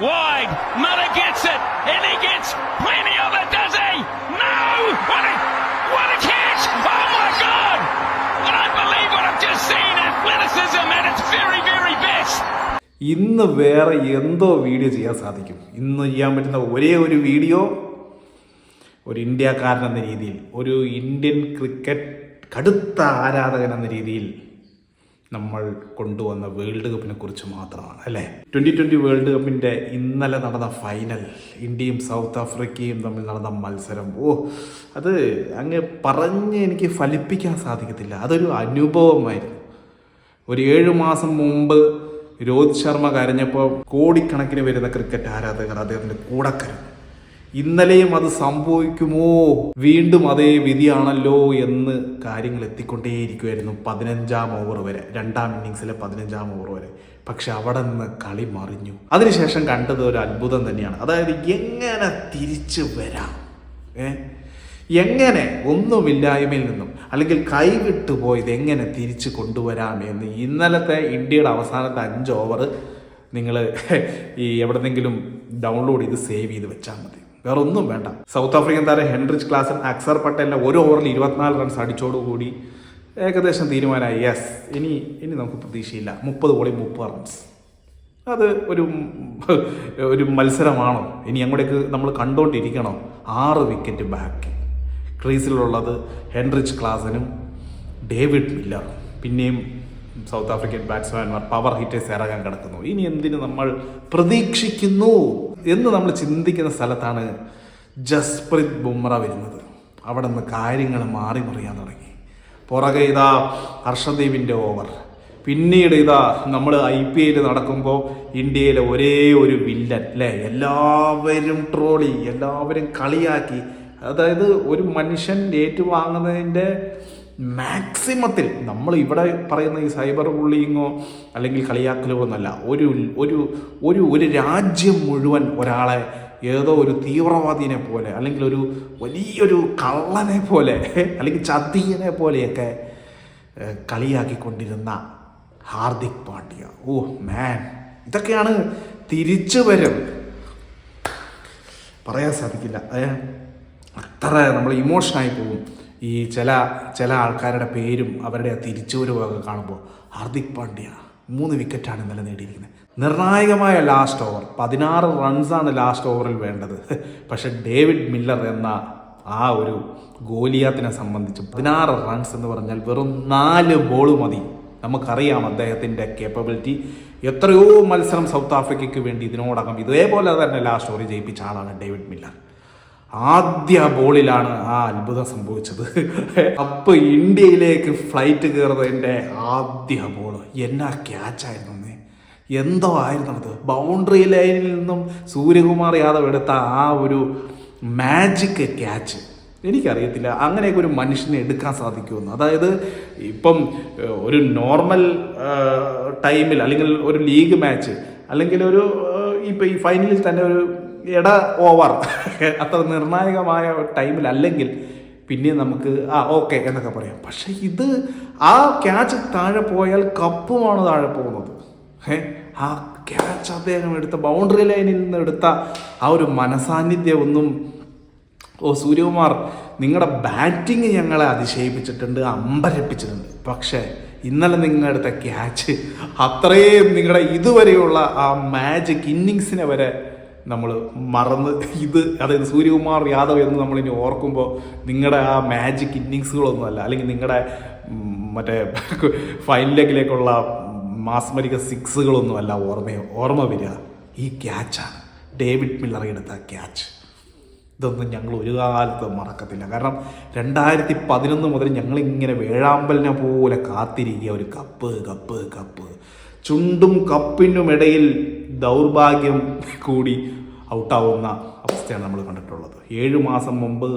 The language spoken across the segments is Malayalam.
wide. Muller gets it, and he gets plenty of it, does he? No! What a, what a catch! Oh my God! I don't believe what I've just seen. Athleticism at its very, very best. ഇന്ന് വേറെ എന്തോ വീഡിയോ ചെയ്യാൻ സാധിക്കും ഇന്ന് ചെയ്യാൻ പറ്റുന്ന ഒരേ ഒരു വീഡിയോ ഒരു ഇന്ത്യക്കാരൻ എന്ന രീതിയിൽ ഒരു ഇന്ത്യൻ ക്രിക്കറ്റ് കടുത്ത ആരാധകൻ എന്ന രീതിയിൽ നമ്മൾ കൊണ്ടുവന്ന വേൾഡ് കപ്പിനെ കുറിച്ച് മാത്രമാണ് അല്ലേ? ട്വന്റി ട്വന്റി വേൾഡ് കപ്പിന്റെ ഇന്നലെ നടന്ന ഫൈനൽ ഇന്ത്യയും സൗത്ത് ആഫ്രിക്കയും തമ്മിൽ നടന്ന മത്സരം. ഓ അത് അങ്ങ് പറഞ്ഞ് എനിക്ക് ഫലിപ്പിക്കാൻ സാധിക്കത്തില്ല. അതൊരു അനുഭവമായിരുന്നു. ഒരു ഏഴ് മാസം മുമ്പ് രോഹിത് ശർമ്മ കരഞ്ഞപ്പോൾ കോടിക്കണക്കിന് വരുന്ന ക്രിക്കറ്റ് ആരാധകർ അദ്ദേഹത്തിന്റെ കൂടെ കരഞ്ഞു. ഇന്നലെയും അത് സംഭവിക്കുമോ? വീണ്ടും അതേ വിധിയാണല്ലോ എന്ന് കാര്യങ്ങൾ എത്തിക്കൊണ്ടേയിരിക്കുമായിരുന്നു പതിനഞ്ചാം ഓവർ വരെ. രണ്ടാം ഇന്നിങ്സിലെ പതിനഞ്ചാം ഓവർ വരെ. പക്ഷെ അവിടെ നിന്ന് കളി മറിഞ്ഞു. അതിനുശേഷം കണ്ടത് ഒരു അത്ഭുതം തന്നെയാണ്. അതായത് എങ്ങനെ തിരിച്ചു വരാം? ഏ? എങ്ങനെ ഒന്നുമില്ലായ്മയിൽ നിന്നും അല്ലെങ്കിൽ കൈവിട്ടു പോയത് എങ്ങനെ തിരിച്ചു കൊണ്ടുവരാം എന്ന് ഇന്നലത്തെ ഇന്ത്യയുടെ അവസാനത്തെ അഞ്ച് ഓവർ നിങ്ങൾ ഈ എവിടെന്നെങ്കിലും ഡൗൺലോഡ് ചെയ്ത് സേവ് ചെയ്ത് വെച്ചാൽ മതി. വേറെ ഒന്നും വേണ്ട. സൗത്ത് ആഫ്രിക്കൻ താരം ഹെൻറിച്ച് ക്ലാസൻ അക്സർ പട്ടേലിനെ ഒരു ഓവറിൽ ഇരുപത്തിനാല് റൺസ് അടിച്ചോടുകൂടി ഏകദേശം തീരുമാനമായി. യെസ് ഇനി ഇനി നമുക്ക് പ്രതീക്ഷയില്ല. മുപ്പത് ബോളിൽ മുപ്പത് റൺസ് അത് ഒരു ഒരു മത്സരമാണോ? ഇനി അങ്ങോട്ടേക്ക് നമ്മൾ കണ്ടുകൊണ്ടിരിക്കണോ ആറ് വിക്കറ്റ് ബാക്ക് ക്രീസിലുള്ളത് ഹെൻറിച്ച് ക്ലാസനും ഡേവിഡ് മില്ലറും പിന്നെയും സൗത്ത് ആഫ്രിക്കൻ ബാറ്റ്സ്മാൻമാർ പവർ ഹിറ്റേഴ്സ് ഇറങ്ങാൻ കിടക്കുന്നു. ഇനി എന്തിന് നമ്മൾ പ്രതീക്ഷിക്കുന്നു? എന്ന് നമ്മൾ ചിന്തിക്കുന്ന സ്ഥലത്താണ് ജസ്പ്രീത് ബുംറ വരുന്നത്. അവിടെ നിന്ന് കാര്യങ്ങൾ മാറി മറിയാൻ തുടങ്ങി. പുറകെ ഇതാ ഹർഷദീപിന്റെ ഓവർ പിന്നീട് ഇതാ നമ്മൾ ഐ പി എൽ നടക്കുമ്പോൾ ഇന്ത്യയിലെ ഒരേ ഒരു വില്ലൻ അല്ലേ എല്ലാവരും ട്രോളി എല്ലാവരും കളിയാക്കി. അതായത് ഒരു മനുഷ്യൻ ഏറ്റുവാങ്ങുന്നതിന്റെ മാക്സിമത്തിൽ നമ്മൾ ഇവിടെ പറയുന്ന ഈ സൈബർ ബുള്ളിങ്ങോ അല്ലെങ്കിൽ കളിയാക്കലോ ഒന്നല്ല. ഒരു ഒരു ഒരു ഒരു രാജ്യം മുഴുവൻ ഒരാളെ ഏതോ ഒരു തീവ്രവാദിനെ പോലെ അല്ലെങ്കിൽ ഒരു വലിയൊരു കള്ളനെ പോലെ അല്ലെങ്കിൽ ചതിയനെ പോലെയൊക്കെ കളിയാക്കിക്കൊണ്ടിരുന്ന ഹാർദിക് പാണ്ഡ്യ. ഓ മാൻ ഇതൊക്കെയാണ് തിരിച്ചു വരവ് പറയാൻ സാധിക്കില്ല. അത്ര നമ്മൾ ഇമോഷനായി പോകും. ഈ ചില ചില ആൾക്കാരുടെ പേരും അവരുടെ ആ തിരിച്ചുവരവൊക്കെ കാണുമ്പോൾ ഹാർദിക് പാണ്ഡ്യ മൂന്ന് വിക്കറ്റാണ് ഇന്നലെ നേടിയിരിക്കുന്നത്. നിർണായകമായ ലാസ്റ്റ് ഓവർ പതിനാറ് റൺസാണ് ലാസ്റ്റ് ഓവറിൽ വേണ്ടത്. പക്ഷെ ഡേവിഡ് മില്ലർ എന്ന ആ ഒരു ഗോലിയാത്തിനെ സംബന്ധിച്ച് പതിനാറ് റൺസ് എന്ന് പറഞ്ഞാൽ വെറും നാല് ബോൾ മതി. നമുക്കറിയാം അദ്ദേഹത്തിന്റെ കേപ്പബിലിറ്റി എത്രയോ മത്സരം സൗത്ത് ആഫ്രിക്കയ്ക്ക് വേണ്ടി ഇതിനോടകം ഇതേപോലെ തന്നെ ലാസ്റ്റ് ഓവർ ജയിപ്പിച്ച ആളാണ് ഡേവിഡ് മില്ലർ. ആദ്യ ബോളിലാണ് ആ അത്ഭുതം സംഭവിച്ചത്. അപ്പൊ ഇന്ത്യയിലേക്ക് ഫ്ലൈറ്റ് കയറുന്നതിന്റെ ആദ്യ ബോൾ എന്നാ ക്യാച്ചായിരുന്നു. എന്തോ ആയിരുന്നു അത്? ബൗണ്ടറി ലൈനിൽ നിന്നും സൂര്യകുമാർ യാദവ് എടുത്ത ആ ഒരു മാജിക് ക്യാച്ച് എനിക്കറിയത്തില്ല. അങ്ങനെയൊക്കെ ഒരു മനുഷ്യനെ എടുക്കാൻ സാധിക്കുമെന്ന്. അതായത് ഇപ്പം ഒരു നോർമൽ ടൈമിൽ അല്ലെങ്കിൽ ഒരു ലീഗ് മാച്ച് അല്ലെങ്കിൽ ഒരു ഇപ്പം ഈ ഫൈനലിൽ തന്നെ ഒരു ഇട ഓവർ അത്ര നിർണായകമായ ടൈമിൽ അല്ലെങ്കിൽ പിന്നെ നമുക്ക് ആ ഓക്കെ എന്നൊക്കെ പറയാം. പക്ഷെ ഇത് ആ ക്യാച്ച് താഴെ പോയാൽ കപ്പുമാണ് താഴെ പോകുന്നത്. ആ ക്യാച്ച് അദ്ദേഹം എടുത്ത ബൗണ്ടറി ലൈനിൽ നിന്ന് എടുത്ത ആ ഒരു മനസാന്നിധ്യം ഒന്നും ഓ സൂര്യകുമാർ നിങ്ങളുടെ ബാറ്റിങ് ഞങ്ങളെ അതിശയിപ്പിച്ചിട്ടുണ്ട് അമ്പരപ്പിച്ചിട്ടുണ്ട്. പക്ഷേ ഇന്നലെ നിങ്ങളെടുത്ത ക്യാച്ച് അത്രയും നിങ്ങളുടെ ഇതുവരെയുള്ള ആ മാജിക് ഇന്നിങ്സിനെ വരെ നമ്മൾ മറന്ന് ഇത് അതായത് സൂര്യകുമാർ യാദവ് എന്ന് നമ്മളിനി ഓർക്കുമ്പോൾ നിങ്ങളുടെ ആ മാജിക് ഇന്നിങ്സുകളൊന്നുമല്ല അല്ലെങ്കിൽ നിങ്ങളുടെ മറ്റേ ഫൈനൽ ലെഗിലേക്കുള്ള മാസ്മരിക സിക്സുകളൊന്നുമല്ല ഓർമ്മയോ? ഓർമ്മ വരിക. ഈ ക്യാച്ചാണ് ഡേവിഡ് മില്ലർ എടുത്ത ക്യാച്ച് ഇതൊന്നും ഞങ്ങൾ ഒരു കാലത്ത് മറക്കത്തില്ല. കാരണം രണ്ടായിരത്തി പതിനൊന്ന് മുതൽ ഞങ്ങളിങ്ങനെ വേഴാമ്പലിനെ പോലെ കാത്തിരിക്കുക. ഒരു കപ്പ് കപ്പ് കപ്പ് ചുണ്ടും കപ്പിനും ഇടയിൽ ദൗർഭാഗ്യം കൂടി ഔട്ടാവുന്ന അവസ്ഥയാണ് നമ്മൾ കണ്ടിട്ടുള്ളത്. ഏഴു മാസം മുമ്പ്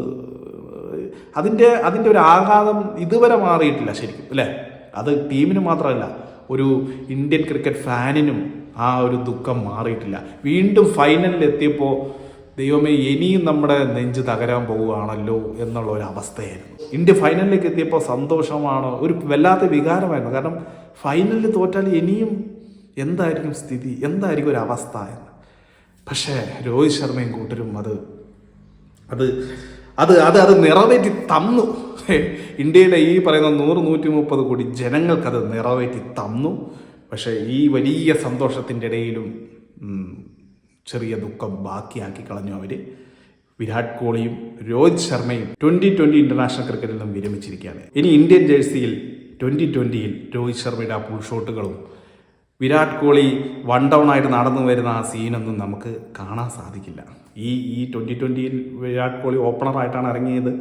അതിന്റെ അതിന്റെ ഒരു ആഘാതം ഇതുവരെ മാറിയിട്ടില്ല ശരിക്കും അല്ലേ? അത് ടീമിന് മാത്രമല്ല ഒരു ഇന്ത്യൻ ക്രിക്കറ്റ് ഫാനിനും ആ ഒരു ദുഃഖം മാറിയിട്ടില്ല. വീണ്ടും ഫൈനലിൽ എത്തിയപ്പോൾ ദൈവമേ ഇനിയും നമ്മുടെ നെഞ്ച് തകരാൻ പോവുകയാണല്ലോ എന്നുള്ള ഒരു അവസ്ഥയായിരുന്നു. ഇന്ത്യ ഫൈനലിലേക്ക് എത്തിയപ്പോൾ സന്തോഷമാണ്? ഒരു വല്ലാത്ത വികാരമായിരുന്നു. കാരണം ഫൈനലിൽ തോറ്റാൽ ഇനിയും എന്തായിരിക്കും സ്ഥിതി? എന്തായിരിക്കും ഒരു അവസ്ഥ എന്ന്. പക്ഷേ രോഹിത് ശർമ്മയും കൂട്ടരും അത് അത് അത് അത് അത് നിറവേറ്റി തന്നു. ഇന്ത്യയിലെ ഈ പറയുന്ന നൂറ് നൂറ്റി മുപ്പത് കോടി ജനങ്ങൾക്കത് നിറവേറ്റി തന്നു. പക്ഷേ ഈ വലിയ സന്തോഷത്തിന്റെ ഇടയിലും ചെറിയ ദുഃഖം ബാക്കിയാക്കി കളഞ്ഞു അവർ വിരാട് കോഹ്ലിയും രോഹിത് ശർമ്മയും ട്വന്റി ട്വന്റി ഇന്റർനാഷണൽ ക്രിക്കറ്റിൽ നിന്നും വിരമിച്ചിരിക്കുകയാണ്. ഇനി ഇന്ത്യൻ ജേഴ്സിയിൽ ട്വന്റി ട്വന്റിയിൽ രോഹിത് ശർമ്മയുടെ ആ പുൾ ഷോട്ടുകളും വിരാട് കോഹ്ലി വൺ ഡൗൺ ആയിട്ട് നടന്നു വരുന്ന ആ സീനൊന്നും നമുക്ക് കാണാൻ സാധിക്കില്ല. ഈ ഈ ട്വന്റി ട്വന്റിയിൽ വിരാട് കോഹ്ലി ഓപ്പണറായിട്ടാണ് ഇറങ്ങിയത്.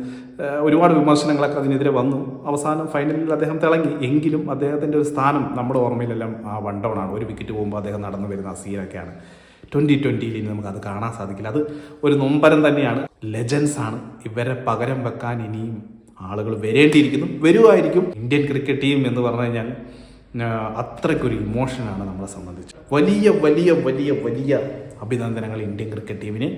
ഒരുപാട് വിമർശനങ്ങളൊക്കെ അതിനെതിരെ വന്നു. അവസാനം ഫൈനലിൽ അദ്ദേഹം തിളങ്ങി. എങ്കിലും അദ്ദേഹത്തിന്റെ ഒരു സ്ഥാനം നമ്മുടെ ഓർമ്മയിലെല്ലാം ആ വൺ ഡൗൺ ആണ്. ഒരു വിക്കറ്റ് പോകുമ്പോൾ അദ്ദേഹം നടന്നു വരുന്ന ആ സീനൊക്കെയാണ് ട്വന്റി ട്വന്റിയിൽ ഇനി നമുക്കത് കാണാൻ സാധിക്കില്ല. അത് ഒരു നൊമ്പരം തന്നെയാണ്. ലെജൻസാണ് ഇവരെ പകരം വെക്കാൻ ഇനിയും ആളുകൾ വരേണ്ടിയിരിക്കുന്നു വരുമായിരിക്കും ഇന്ത്യൻ ക്രിക്കറ്റ് ടീം എന്ന് പറഞ്ഞു കഴിഞ്ഞാൽ അത്രയ്ക്കൊരു ഇമോഷനാണ് നമ്മളെ സംബന്ധിച്ച്. വലിയ വലിയ വലിയ വലിയ അഭിനന്ദനങ്ങൾ ഇന്ത്യൻ ക്രിക്കറ്റ് ടീമിന്.